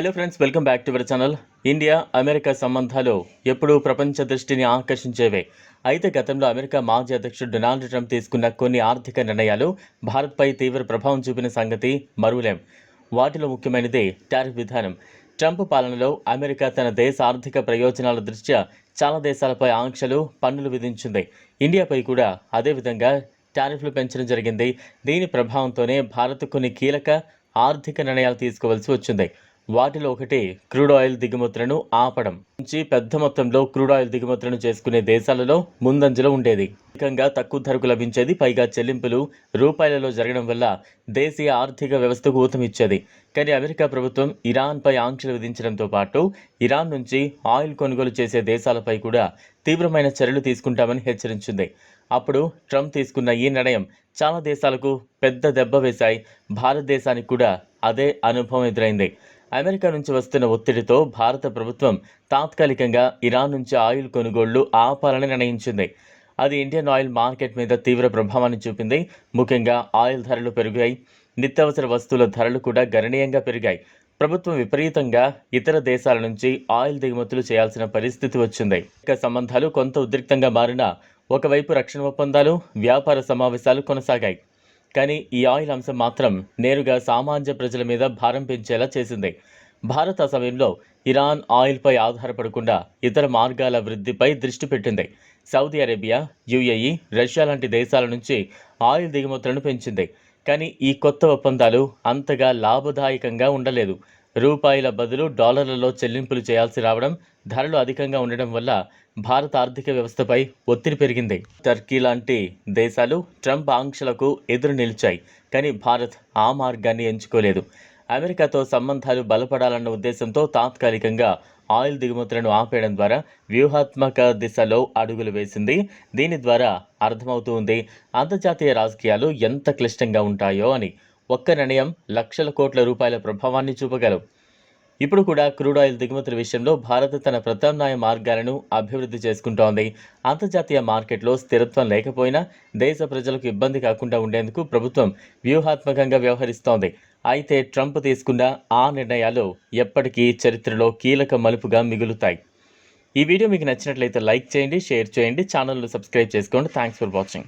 Hello friends welcome back to our channel India America సంబంధాలు ఎప్పుడూ ప్రపంచ దృష్టిని ఆకర్షించేవే. అయితే గతంలో అమెరికా మాజీ అధ్యక్షుడు డొనాల్డ్ ట్రంప్ తీసుకున్న కొన్ని ఆర్థిక నిర్ణయాలు భారత్పై తీవ్ర ప్రభావం చూపిన సంగతి మరువులేం. వాటిలో ముఖ్యమైనది టారిఫ్ విధానం. ట్రంప్ పాలనలో అమెరికా తన దేశ ఆర్థిక ప్రయోజనాల దృష్ట్యా చాలా దేశాలపై ఆంక్షలు పన్నులు విధించింది. ఇండియాపై కూడా అదేవిధంగా టారిఫ్లు పెంచడం జరిగింది. దీని ప్రభావంతోనే భారత్ కొన్ని కీలక ఆర్థిక నిర్ణయాలు తీసుకోవాల్సి వచ్చింది. వాటిలో ఒకటి క్రూడ్ ఆయిల్ దిగుమతులను ఆపడం నుంచి పెద్ద మొత్తంలో క్రూడ్ ఆయిల్ దిగుమతులను చేసుకునే దేశాలలో ముందంజలో ఉండేది. అధికంగా తక్కువ ధరకు లభించేది పైగా చెల్లింపులు రూపాయలలో జరగడం వల్ల దేశీయ ఆర్థిక వ్యవస్థకు ఊతమిచ్చేది కానీ అమెరికా ప్రభుత్వం ఇరాన్పై ఆంక్షలు విధించడంతో పాటు ఇరాన్ నుంచి ఆయిల్ కొనుగోలు చేసే దేశాలపై కూడా తీవ్రమైన చర్యలు తీసుకుంటామని హెచ్చరించింది. అప్పుడు ట్రంప్ తీసుకున్న ఈ నిర్ణయం చాలా దేశాలకు పెద్ద దెబ్బ వేశాయి. భారతదేశానికి కూడా అదే అనుభవం ఎదురైంది. అమెరికా నుంచి వస్తున్న ఒత్తిడితో భారత ప్రభుత్వం తాత్కాలికంగా ఇరాన్ నుంచి ఆయిల్ కొనుగోళ్ళు ఆపాలని నిర్ణయించింది. అది ఇండియన్ ఆయిల్ మార్కెట్ మీద తీవ్ర ప్రభావాన్ని చూపింది. ముఖ్యంగా ఆయిల్ ధరలు పెరిగాయి. నిత్యావసర వస్తువుల ధరలు కూడా గణనీయంగా పెరిగాయి. ప్రభుత్వం విపరీతంగా ఇతర దేశాల నుంచి ఆయిల్ దిగుమతులు చేయాల్సిన పరిస్థితి వచ్చింది. ఇక సంబంధాలు కొంత ఉద్రిక్తంగా మారినా ఒకవైపు రక్షణ ఒప్పందాలు వ్యాపార సమావేశాలు కొనసాగాయి. కానీ ఈ ఆయిల్ అంశం మాత్రం నేరుగా సామాన్య ప్రజల మీద భారం పెంచేలా చేసింది. భారత్ ఆ సమయంలో ఇరాన్ ఆయిల్పై ఆధారపడకుండా ఇతర మార్గాల వృద్ధిపై దృష్టి పెట్టింది. సౌదీ అరేబియా యుఏఈ రష్యా లాంటి దేశాల నుంచి ఆయిల్ దిగుమతులను పెంచింది. కానీ ఈ కొత్త ఒప్పందాలు అంతగా లాభదాయకంగా ఉండలేదు. రూపాయల బదులు డాలర్లలో చెల్లింపులు చేయాల్సి రావడం ధరలు అధికంగా ఉండడం వల్ల భారత ఆర్థిక వ్యవస్థపై ఒత్తిడి పెరిగింది. టర్కీ లాంటి దేశాలు ట్రంప్ ఆంక్షలకు ఎదురు నిలిచాయి కానీ భారత్ ఆ మార్గాన్ని ఎంచుకోలేదు. అమెరికాతో సంబంధాలు బలపడాలన్న ఉద్దేశంతో తాత్కాలికంగా ఆయిల్ దిగుమతులను ఆపేయడం ద్వారా వ్యూహాత్మక దిశలో అడుగులు వేసింది. దీని ద్వారా అర్థమవుతుంది అంతర్జాతీయ రాజకీయాలు ఎంత క్లిష్టంగా ఉంటాయో అని. ఒక్క నిర్ణయం లక్షల కోట్ల రూపాయల ప్రభావాన్ని చూపగలవు. ఇప్పుడు కూడా క్రూడ్ ఆయిల్ దిగుమతుల విషయంలో భారత్ తన ప్రత్యామ్నాయ మార్గాలను అభివృద్ధి చేసుకుంటోంది. అంతర్జాతీయ మార్కెట్లో స్థిరత్వం లేకపోయినా దేశ ప్రజలకు ఇబ్బంది కాకుండా ఉండేందుకు ప్రభుత్వం వ్యూహాత్మకంగా వ్యవహరిస్తోంది. అయితే ట్రంప్ తీసుకున్న ఆ నిర్ణయాలు ఎప్పటికీ చరిత్రలో కీలక మలుపుగా మిగులుతాయి. ఈ వీడియో మీకు నచ్చినట్లయితే లైక్ చేయండి షేర్ చేయండి ఛానల్ను సబ్స్క్రైబ్ చేసుకోండి. Thanks for watching.